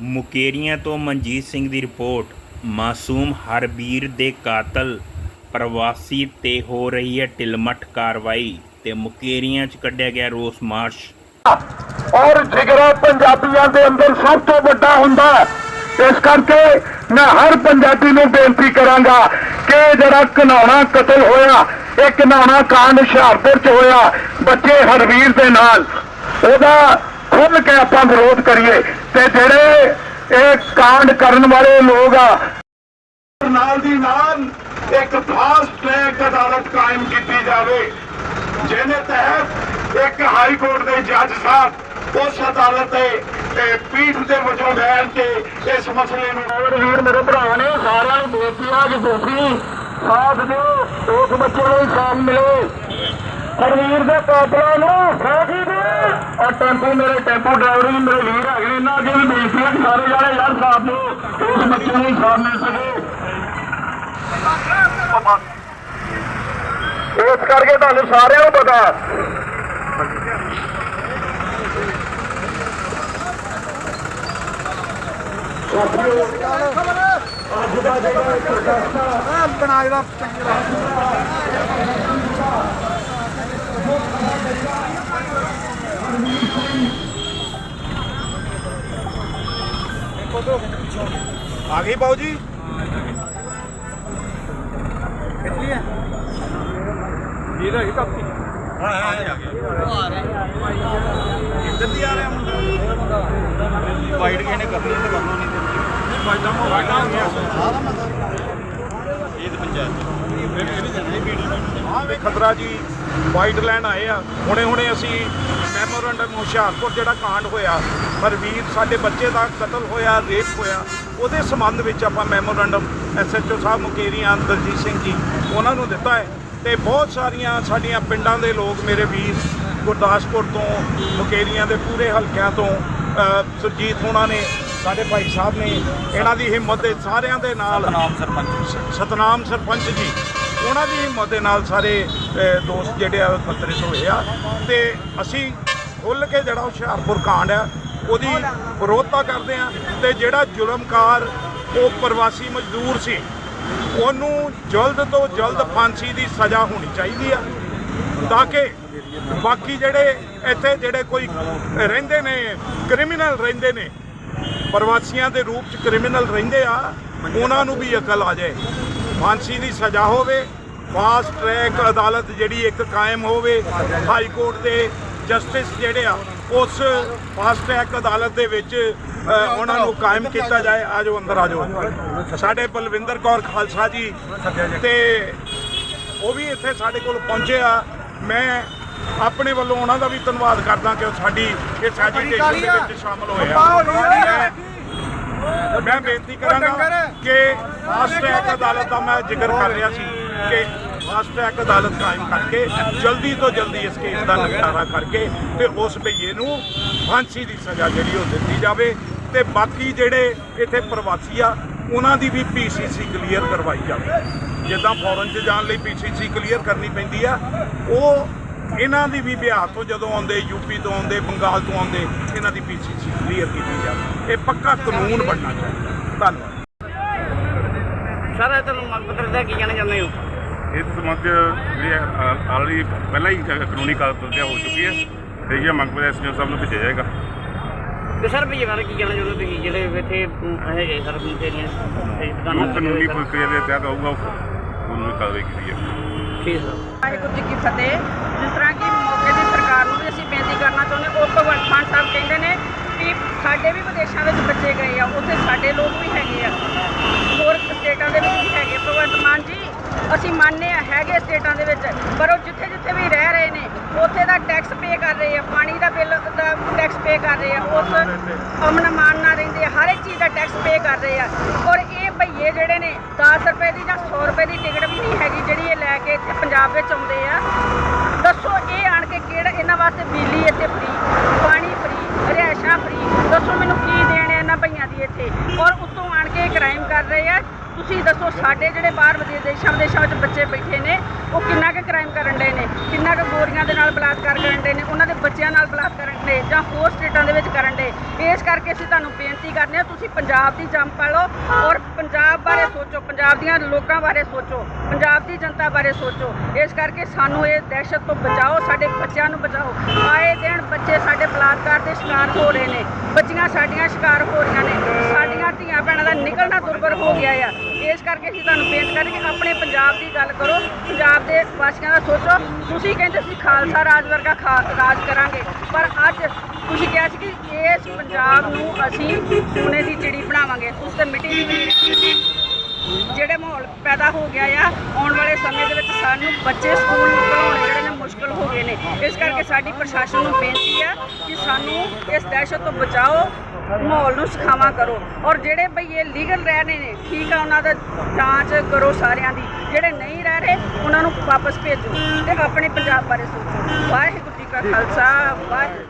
ਮੁਕੇਰੀਆਂ ਤੋਂ ਮਨਜੀਤ ਸਿੰਘ ਦੀ ਰਿਪੋਰਟ, ਮਾਸੂਮ ਹਰਬੀਰ ਦੇ ਕਾਤਲ ਪ੍ਰਵਾਸੀ ਤੇ ਹੋ ਰਹੀ ਹੈ ਟਿਲਮਟ ਕਾਰਵਾਈ ਤੇ ਮੁਕੇਰੀਆਂ 'ਚ ਕੱਢਿਆ ਗਿਆ ਰੋਸ ਮਾਰਚ ਔਰ ਜਿਗਰਾ ਪੰਜਾਬੀਆਂ ਦੇ ਅੰਦਰ ਸਭ ਤੋਂ ਵੱਡਾ ਹੁੰਦਾ ਇਸ ਕਰਕੇ ਮੈਂ ਹਰ ਪੰਜਾਬੀ ਨੂੰ ਬੇਨਤੀ ਕਰਾਂਗਾ ਕਿ ਜਿਹੜਾ ਘਨਾਉਣਾ ਕਤਲ ਹੋਇਆ, ਇਹ ਘਨਾਉਣਾ ਕਾਂਡ ਹੁਸ਼ਿਆਰਪੁਰ ਚ ਹੋਇਆ, ਬੱਚੇ ਹਰਵੀਰ ਦੇ ਨਾਲ। ਉਹਦਾ ਖੁੱਲ ਕੇ ਆਪਾਂ ਵਿਰੋਧ ਕਰੀਏ ਤੇ ਜਿਹੜੇ ਇਹ ਕਾਂਡ ਕਰਨ ਵਾਲੇ ਲੋਕ ਆ ਨਾਲ ਦੀ ਨਾਲ ਇੱਕ ਫਾਸਟ ਟਰੈਕ ਅਦਾਲਤ ਕਾਇਮ ਕੀਤੀ ਜਾਵੇ ਜਿਹਦੇ ਤਹਿਤ ਇੱਕ ਹਾਈ ਕੋਰਟ ਦੇ ਜੱਜ ਸਾਹਿਬ ਉਸ ਅਦਾਲਤ ਦੇ ਤੇ ਪੀਠ ਦੇ ਵਜੋਂ ਬੈਠ ਕੇ ਇਸ ਮਸਲੇ ਨੂੰ ਵੀਰ ਮੇਰੇ ਭਰਾ ਨੇ ਸਾਰਿਆਂ ਨੂੰ ਬੇਨਤੀ ਆ ਕਿ ਤੁਸੀਂ ਸਾਥ ਦਿਓ ਉਸ ਬੱਚੇ ਨੂੰ ਇਨਸਾਫ ਮਿਲੇ। ਹਰਵੀਰ ਦੇ ਕਾਤਲਾਂ ਨੂੰ ਫਾਂਸੀ ਦਿਓ ਟੈਂਪੂ ਮੇਰੇ ਟੈਂਪੂ ਡਰਾਈਵਰ ਵੀ ਮੇਰੇ ਵੀਰ ਹੈਗੇ ਨੇ, ਇਹਨਾਂ ਅੱਗੇ ਵੀ ਬੇਨਤੀ ਹੈ ਸਾਰੇ ਜਾਣੇ ਯਾਰ ਸਾਥ ਦਿਓ ਉਸ ਬੱਚੇ ਨੂੰ ਸਾਥ ਮਿਲ ਸਕੇ। ਇਸ ਕਰਕੇ ਤੁਹਾਨੂੰ ਸਾਰਿਆਂ ਨੂੰ ਪਤਾ। ਬਣਾ ਜਿਹੜਾ ਚੰਗੀ ਆ ਗਈ ਬਾਊ ਜੀ? ਕਿੱਥੇ ਹੈ ਇਹ ਰਹੀ ਕਾਪੀ। ਹਾਂ ਹਾਂ ਆ ਗਿਆ ਇੱਧਰ ਦੀ ਆ ਰਿਹਾ ਮੁੰਡਾ। ਵਾਈਟ ਕਿਸੇ ਨੇ ਕਰਨੀ ਤੇ ਕਰਨਾ ਨਹੀਂ ਤੇ ਵਾਈਟਾਂ ਵਾਈਟਾਂ ਹੋ ਗਿਆ। ਇਹ ਤੇ ਪੰਚਾਇਤ ਹਾਂ ਵੇ ਖਤਰਾ ਜੀ ਵਾਈਟ ਲੈਣ ਆਏ ਆ। ਹੁਣੇ ਹੁਣੇ ਅਸੀਂ ਮੈਮੋਰੰਡਮ ਹੁਸ਼ਿਆਰਪੁਰ ਜਿਹੜਾ ਕਾਂਡ ਹੋਇਆ ਹਰਵੀਰ ਸਾਡੇ ਬੱਚੇ ਦਾ ਕਤਲ ਹੋਇਆ ਰੇਪ ਹੋਇਆ ਉਹਦੇ ਸੰਬੰਧ ਵਿੱਚ ਆਪਾਂ ਮੈਮੋਰੰਡਮ ਐਸਐਚਓ ਸਾਹਿਬ ਮੁਕੇਰੀਆਂ ਦਲਜੀਤ ਸਿੰਘ ਜੀ ਉਹਨਾਂ ਨੂੰ ਦਿੱਤਾ ਹੈ। ਤੇ ਬਹੁਤ ਸਾਰੀਆਂ ਸਾਡੀਆਂ ਪਿੰਡਾਂ ਦੇ ਲੋਕ ਮੇਰੇ ਵੀਰ ਗੁਰਦਾਸਪੁਰ ਤੋਂ ਮੁਕੇਰੀਆਂ ਦੇ ਪੂਰੇ ਹਲਕਿਆਂ ਤੋਂ ਸੁਰਜੀਤ ਹੋਣਾ ਨੇ ਸਾਡੇ ਭਾਈ ਸਾਹਿਬ ਨੇ ਇਹਨਾਂ ਦੀ ਹਿੰਮਤ ਦੇ ਸਾਰਿਆਂ ਦੇ ਨਾਲ ਸਤਨਾਮ ਸਰਪੰਚ ਸਤਨਾਮ ਸਰਪੰਚ ਜੀ। ਉਹਨਾਂ ਦੀ ਹਿੰਮਤ ਦੇ ਨਾਲ ਸਾਰੇ ਦੋਸਤ ਜਿਹੜੇ ਆ ਇਕੱਤਰਿਤ ਹੋਏ ਆ। ਤੇ ਅਸੀਂ ਖੁੱਲ ਕੇ ਜਿਹੜਾ ਹੁਸ਼ਿਆਰਪੁਰ ਕਾਂਡ ਆ, ਉਹਦੀ ਵਿਰੋਧਤਾ ਕਰਦੇ ਆ ਤੇ ਜਿਹੜਾ ਜ਼ੁਲਮਕਾਰ, ਉਹ ਪ੍ਰਵਾਸੀ ਮਜ਼ਦੂਰ ਸੀ, ਉਹਨੂੰ ਜਲਦ ਤੋਂ ਜਲਦ ਫਾਂਸੀ ਦੀ ਸਜ਼ਾ ਹੋਣੀ ਚਾਹੀਦੀ ਆ, ਤਾਂ ਕਿ ਬਾਕੀ ਜਿਹੜੇ ਇੱਥੇ ਜਿਹੜੇ ਕੋਈ ਰਹਿੰਦੇ ਨੇ, ਕ੍ਰਿਮੀਨਲ ਰਹਿੰਦੇ ਨੇ, ਪ੍ਰਵਾਸੀਆਂ ਦੇ ਰੂਪ ਚ ਕ੍ਰਿਮੀਨਲ ਰਹਿੰਦੇ ਆ, ਉਹਨਾਂ ਨੂੰ ਵੀ ਅਕਲ ਆ ਜਾਏ। ਫਾਂਸੀ ਦੀ ਸਜ਼ਾ ਹੋਵੇ ਫਾਸਟ ਟਰੈਕ ਅਦਾਲਤ ਜਿਹੜੀ ਇੱਕ ਕਾਇਮ ਹੋਵੇ ਹਾਈ ਕੋਰਟ ਦੇ ਜਸਟਿਸ ਜਿਹੜੇ ਆ ਉਸ ਫਾਸਟ ਟਰੈਕ ਅਦਾਲਤ ਦੇ ਵਿੱਚ ਉਹਨਾਂ ਨੂੰ ਕਾਇਮ ਕੀਤਾ ਜਾਏ। ਆਜੋ ਅੰਦਰ ਆਜੋ ਸਾਡੇ ਬਲਵਿੰਦਰ ਕੌਰ ਖਾਲਸਾ ਜੀ ਤੇ ਉਹ ਵੀ ਇੱਥੇ ਸਾਡੇ ਕੋਲ ਪਹੁੰਚੇ ਆ। ਮੈਂ ਆਪਣੇ ਵੱਲੋਂ ਉਹਨਾਂ ਦਾ ਵੀ ਧੰਨਵਾਦ ਕਰਦਾ ਕਿ ਉਹ ਸਾਡੀ ਇਸ ਐਜੀਟੇਸ਼ਨ ਦੇ ਵਿੱਚ ਸ਼ਾਮਲ ਹੋਏ ਆ? ਮੈਂ- ਬੇਨਤੀ ਕਰਾਂਗਾ ਕਿ ਫਾਸਟ ਟਰੈਕ ਅਦਾਲਤ ਦਾ ਮੈਂ ਜ਼ਿਕਰ ਕਰ ਰਿਹਾ ਸੀ ਕਿ ਫਾਸਟ ਟਰੈਕ ਅਦਾਲਤ ਕਾਇਮ ਕਰਕੇ ਜਲਦੀ ਤੋਂ ਜਲਦੀ ਇਸ ਕੇਸ ਦਾ ਨਿਪਟਾਰਾ ਕਰਕੇ ਤੇ ਉਸ ਭਈਏ ਨੂੰ ਫਾਂਸੀ ਦੀ ਸਜ਼ਾ ਜਿਹੜੀ ਉਹ ਦਿੱਤੀ ਜਾਵੇ ਤੇ ਬਾਕੀ ਜਿਹੜੇ ਇੱਥੇ ਪ੍ਰਵਾਸੀ ਆ ਉਹਨਾਂ ਦੀ ਵੀ ਪੀਸੀਸੀ ਕਲੀਅਰ ਕਰਵਾਈ ਜਾਵੇ। ਜਿੱਦਾਂ ਫੋਰਨ 'ਚ ਜਾਣ ਲਈ ਪੀਸੀਸੀ ਕਲੀਅਰ ਕਰਨੀ ਪੈਂਦੀ ਆ ਉਹ ਇਹਨਾਂ ਦੀ ਵੀ ਬਿਹਾਰ ਤੋਂ ਜਦੋਂ ਆਉਂਦੇ ਯੂਪੀ ਤੋਂ ਆਉਂਦੇ ਬੰਗਾਲ ਤੋਂ ਆਉਂਦੇ ਇਹਨਾਂ ਦੀ ਪੀਸੀਸੀ ਕਲੀਅਰ ਕੀਤੀ ਜਾਵੇ। ਇਹ ਪੱਕਾ ਕਾਨੂੰਨ ਬਣਨਾ ਚਾਹੀਦਾ। ਧੰਨਵਾਦ। ਸਰ ਇਹ ਤੁਹਾਨੂੰ ਮੰਗ ਪੱਤਰ ਦਾ ਕੀ ਕਹਿਣਾ ਚਾਹੁੰਦੇ ਹੋ? ਇਸ ਸੰਬੰਧ ਜਿਹੜੀ ਆਲਰੇਡੀ ਪਹਿਲਾਂ ਹੀ ਕਾਨੂੰਨੀ ਕਾਰਵਾਈ ਹੋ ਚੁੱਕੀ ਹੈ। ਤੇ ਇਹ ਮੰਗ ਪੱਤਰ ਐਸਪੀਓ ਸਾਹਿਬ ਨੂੰ ਭੇਜਿਆ ਜਾਏਗਾ। ਤੇ ਸਰ ਵੀ ਬਾਰੇ ਕੀ ਕਹਿਣਾ ਚਾਹੁੰਦੇ ਤੁਸੀਂ? ਜਿਹੜੇ ਇੱਥੇ ਹੈਗੇ ਸਰ ਤੇਰੀਆਂ ਜੋ ਕਾਨੂੰਨੀ ਪ੍ਰਕਿਰਿਆ ਦੇ ਤਹਿਤ ਆਊਗਾ ਉਹ ਕਾਨੂੰਨੀ ਕਾਰਵਾਈ ਕੀਤੀ ਜਾਏਗੀ ਠੀਕ ਸਰ। ਵਾਹਿਗੁਰੂ ਜੀ ਕੀ ਫਤਿਹ। ਜਿਸ ਤਰ੍ਹਾਂ ਕਿ ਮੌਕੇ ਦੀ ਸਰਕਾਰ ਨੂੰ ਵੀ ਅਸੀਂ ਬੇਨਤੀ ਕਰਨਾ ਚਾਹੁੰਦੇ ਹਾਂ ਉਹ ਭਗਵੰਤ ਮਾਨ ਸਾਹਿਬ ਕਹਿੰਦੇ ਨੇ ਕਿ ਸਾਡੇ ਵੀ ਵਿਦੇਸ਼ਾਂ ਵਿੱਚ ਬੱਚੇ ਗਏ ਆ, ਉੱਥੇ ਸਾਡੇ ਲੋਕ ਵੀ ਹੈਗੇ ਆ। ਹੋਰ ਸਟੇਟਾਂ ਦੇ ਵਿੱਚ ਵੀ ਹੈਗੇ ਭਗਵੰਤ ਮਾਨ ਜੀ, ਅਸੀਂ ਮੰਨਦੇ ਆ ਹੈਗੇ ਸਟੇਟਾਂ ਦੇ ਵਿੱਚ, ਪਰ ਉਹ ਜਿੱਥੇ ਜਿੱਥੇ ਵੀ ਰਹਿ ਰਹੇ ਨੇ, ਉੱਥੇ ਦਾ ਟੈਕਸ ਪੇ ਕਰ ਰਹੇ ਆ, ਪਾਣੀ ਦਾ ਬਿੱਲ ਦਾ ਟੈਕਸ ਪੇ ਕਰ ਰਹੇ ਆ, ਉਸ ਅਮਨ ਮਾਨ ਨਾਲ ਰਹਿੰਦੇ ਹਰ ਇੱਕ ਚੀਜ਼ ਦਾ ਟੈਕਸ ਪੇ ਕਰ ਰਹੇ ਆ। ਔਰ ਇਹ ਭਈਏ ਜਿਹੜੇ ਨੇ 10 ਰੁਪਏ ਦੀ ਜਾਂ 100 ਰੁਪਏ ਦੀ ਟਿਕਟ ਵੀ ਨਹੀਂ ਹੈਗੀ ਜਿਹੜੀ ਇਹ ਲੈ ਕੇ ਇੱਥੇ ਪੰਜਾਬ ਵਿੱਚ ਆਉਂਦੇ ਆ ਦੱਸੋ ਇਹ ਆਣ ਕੇ ਕਿਹੜਾ ਇਹਨਾਂ ਵਾਸਤੇ ਬਿਜਲੀ ਇੱਥੇ ਫ੍ਰੀ ਪਾਣੀ ਫ੍ਰੀ ਰਿਹਾਇਸ਼ਾਂ ਫ੍ਰੀ ਦੱਸੋ ਮੈਨੂੰ ਕੀ ਦੇਣ ਹੈ ਇਹਨਾਂ ਭਈਆਂ ਦੀ ਇੱਥੇ ਔਰ ਉੱਤੋਂ ਆਣ ਕੇ ਕ੍ਰਾਈਮ ਕਰ ਰਹੇ ਆ ਤੁਸੀਂ ਦੱਸੋ ਸਾਡੇ ਜਿਹੜੇ ਬਾਹਰ ਵਿਦੇਸ਼ ਦੇਸ਼ਾਂ ਬੱਚੇ ਬੈਠੇ ਨੇ, ਉਹ ਕਿੰਨਾ ਕੁ ਕ੍ਰਾਈਮ ਕਰਨ ਦੇ ਨੇ, ਕਿੰਨਾ ਕੁ ਗੋਰੀਆਂ ਦੇ ਨਾਲ ਬਲਾਤਕਾਰ ਕਰਨ ਦੇ ਨੇ, ਉਹਨਾਂ ਦੇ ਬੱਚਿਆਂ ਨਾਲ ਬਲਾਤਕਾਰ ਕਰਨ ਦੇ ਜਾਂ ਹੋਰ ਸਟੇਟਾਂ ਦੇ ਵਿੱਚ ਕਰਨ ਦੇ ਇਸ ਕਰਕੇ ਅਸੀਂ ਤੁਹਾਨੂੰ ਬੇਨਤੀ ਕਰਦੇ ਹਾਂ, ਤੁਸੀਂ ਪੰਜਾਬ ਦੀ ਜੰਮ ਪਾ ਲਓ ਔਰ ਪੰਜਾਬ ਬਾਰੇ ਸੋਚੋ, ਪੰਜਾਬ ਦੀਆਂ ਲੋਕਾਂ ਬਾਰੇ ਸੋਚੋ, ਪੰਜਾਬ ਦੀ ਜਨਤਾ ਬਾਰੇ ਸੋਚੋ। ਇਸ ਕਰਕੇ ਸਾਨੂੰ ਇਹ ਦਹਿਸ਼ਤ ਤੋਂ ਬਚਾਓ, ਸਾਡੇ ਬੱਚਿਆਂ ਨੂੰ ਬਚਾਓ। ਆਏ ਦਿਨ ਬੱਚੇ ਸਾਡੇ ਬਲਾਤਕਾਰ ਦੇ ਸ਼ਿਕਾਰ ਹੋ ਰਹੇ ਨੇ, ਬੱਚੀਆਂ ਸਾਡੀਆਂ ਸ਼ਿਕਾਰ ਹੋ ਰਹੀਆਂ ਨੇ, ਸਾਡੀਆਂ ਧੀਆਂ ਭੈਣਾਂ ਦਾ ਨਿਕਲਣਾ ਦੁਰਭਰ ਹੋ ਗਿਆ ਆ। ਇਸ ਕਰਕੇ ਅਸੀਂ ਤੁਹਾਨੂੰ ਬੇਨਤੀ ਕਰਦੇ ਕਿ ਆਪਣੇ ਪੰਜਾਬ ਦੀ ਗੱਲ ਕਰੋ, ਪੰਜਾਬ ਦੇ ਵਾਸੀਆਂ ਦਾ ਸੋਚੋ, ਤੁਸੀਂ ਕਹਿੰਦੇ ਸੀ ਖਾਲਸਾ ਰਾਜ ਵਰਗਾ ਰਾਜ ਕਰਾਂਗੇ, ਪਰ ਅੱਜ ਤੁਸੀਂ ਕਿਹਾ ਸੀ ਕਿ ਇਸ ਪੰਜਾਬ ਨੂੰ ਅਸੀਂ ਸੋਨੇ ਦੀ ਚਿੜੀ ਬਣਾਵਾਂਗੇ। ਉਸ ਤੇ ਮਿੱਟੀ ਦੀ ਜਿਹੜੇ ਮਾਹੌਲ ਪੈਦਾ ਹੋ ਗਿਆ ਆ, ਆਉਣ ਵਾਲੇ ਸਮੇਂ ਦੇ ਵਿੱਚ ਸਾਨੂੰ ਬੱਚੇ ਸਕੂਲ ਪੜਾਉਣੇ ਜਿਹੜੇ ਨੇ ਮੁਸ਼ਕਲ ਹੋ ਗਏ ਨੇ। ਇਸ ਕਰਕੇ ਸਾਡੀ ਪ੍ਰਸ਼ਾਸਨ ਨੂੰ ਬੇਨਤੀ ਆ ਕਿ ਸਾਨੂੰ ਇਸ ਦਹਿਸ਼ਤ ਤੋਂ ਬਚਾਓ ਮਾਹੌਲ ਨੂੰ ਸਿਖਾਵਾਂ ਕਰੋ। ਔਰ ਜਿਹੜੇ ਬਈ ਇਹ ਲੀਗਲ ਰਹਿ ਰਹੇ ਨੇ, ਠੀਕ ਆ, ਉਹਨਾਂ ਦਾ ਜਾਂਚ ਕਰੋ ਸਾਰਿਆਂ ਦੀ। ਜਿਹੜੇ ਨਹੀਂ ਰਹਿ ਰਹੇ, ਉਹਨਾਂ ਨੂੰ ਵਾਪਸ ਭੇਜੋ ਤੇ ਆਪਣੇ ਪੰਜਾਬ ਬਾਰੇ ਸੋਚੋ। ਵਾਹਿਗੁਰੂ ਜੀ ਕਾ ਖਾਲਸਾ, ਵਾਹਿਗੁਰੂ